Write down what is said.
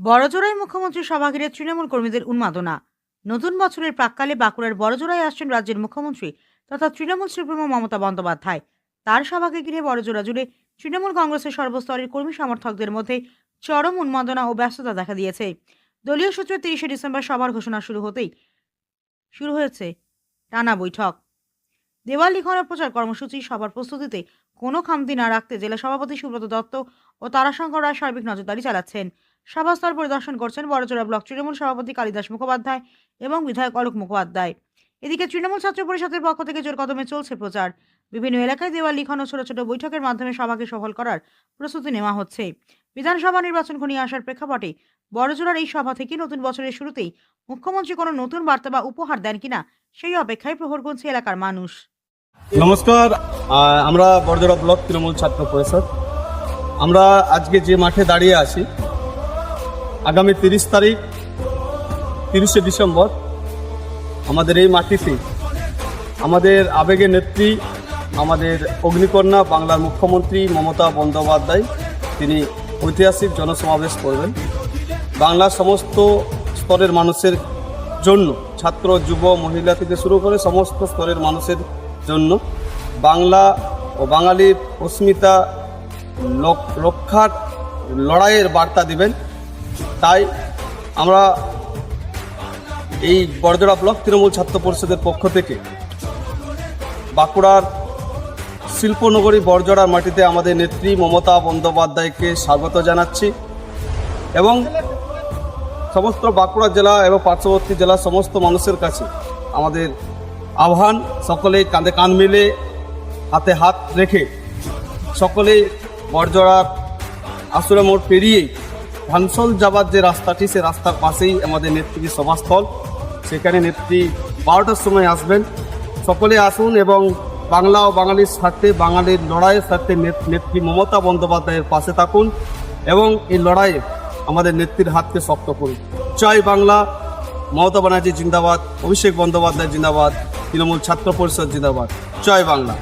বড়জোড়ায় মুখ্যমন্ত্রী সভা ঘিরে তৃণমূল কর্মীদের উন্মাদনা। নতুন বছরের প্রাককালে বাঁকুড়ার বড়জোড়ায় আসছেন রাজ্যের মুখ্যমন্ত্রী তথা তৃণমূল সুপ্রিমো মমতা বন্দ্যোপাধ্যায়। তার সভাকে ঘিরে বড়জোড়া জুড়ে তৃণমূল কংগ্রেসের সর্বস্তরের কর্মী সমর্থকদের মধ্যে চরম উন্মাদনা ও ব্যস্ততা দেখা দিয়েছে। দলীয় সূত্রে তিরিশে ডিসেম্বর সভার ঘোষণা শুরু হতেই শুরু হয়েছে টানা বৈঠক। দেওয়াল লিখনের প্রচার কর্মসূচি সভার প্রস্তুতিতে কোনো খামতি না রাখতে জেলা সভাপতি সুব্রত দত্ত ও তারাশঙ্কর রায় সার্বিক নজরদারি চালাচ্ছেন। সভাস্থল পরিদর্শন করছেন বড়জোড়া ব্লক তৃণমূল সভাপতি কালিদাস মুখোপাধ্যায় এবং বিধায়ক অলোক মুখোপাধ্যায়। এদিকে তৃণমূল ছাত্র পরিষদের পক্ষ থেকে জোর কদমে চলছে প্রচার। বিভিন্ন এলাকায় দেওয়াল লিখন ছোট ছোট বৈঠকের মাধ্যমে সভাকে সফল করার প্রস্তুতি নেওয়া হচ্ছে। বিধানসভা নির্বাচন ঘনিয়ে আসার প্রেক্ষাপটে বড়জোড়ার এই সভা থেকে নতুন বছরের শুরুতেই মুখ্যমন্ত্রী কোনো নতুন বার্তা বা উপহার দেন কিনা সেই অপেক্ষায় প্রহর গুনছে এলাকার মানুষ। নমস্কার আমরা বড়জোড়া ব্লক তৃণমূল ছাত্র পরিষদ। আমরা আজকে যে মাঠে দাঁড়িয়ে আছি আগামী তিরিশ তারিখ, তিরিশে ডিসেম্বর, আমাদের এই মাটিতে আমাদের আবেগের নেত্রী, আমাদের অগ্নিকন্যা বাংলার মুখ্যমন্ত্রী মমতা বন্দ্যোপাধ্যায়, তিনি ঐতিহাসিক জনসমাবেশ করবেন। বাংলার সমস্ত স্তরের মানুষের জন্য, ছাত্র, যুব, মহিলা থেকে শুরু করে সমস্ত স্তরের মানুষের জন্য বাংলা ও বাঙালির অস্মিতা রক্ষার লড়াইয়ের বার্তা দিবেন। তাই আমরা এই বড়জোড়া ব্লক তৃণমূল ছাত্র পরিষদের পক্ষ থেকে বাঁকুড়ার শিল্পনগরী বড়জোড়ার মাটিতে আমাদের নেত্রী মমতা বন্দ্যোপাধ্যায়কে স্বাগত জানাচ্ছি এবং সমস্ত বাঁকুড়া জেলা এবং পার্শ্ববর্তী জেলার সমস্ত মানুষের কাছে আমাদের আহ্বান সকলে কাঁধে কাঁধ মিলে হাতে হাত রেখে সকলে বড়জোড়ার আসুরা মোড় পেরিয়ে ভানসল যাবার যে রাস্তাটি, সে রাস্তার পাশেই আমাদের নেত্রীর সভাস্থল। সেখানে নেত্রী বারোটার সময় আসবেন। সকলে আসুন এবং বাংলা ও বাঙালির স্বার্থে, বাঙালির লড়াইয়ের স্বার্থে নেত- নেত্রী মমতা বন্দ্যোপাধ্যায়ের পাশে থাকুন এবং এই লড়াইয়ে আমাদের নেত্রীর হাতকে শক্ত করুন। জয় বাংলা। মমতা ব্যানার্জি জিন্দাবাদ, অভিষেক বন্দ্যোপাধ্যায় জিন্দাবাদ, তৃণমূল ছাত্র পরিষদ জিন্দাবাদ। জয় বাংলা।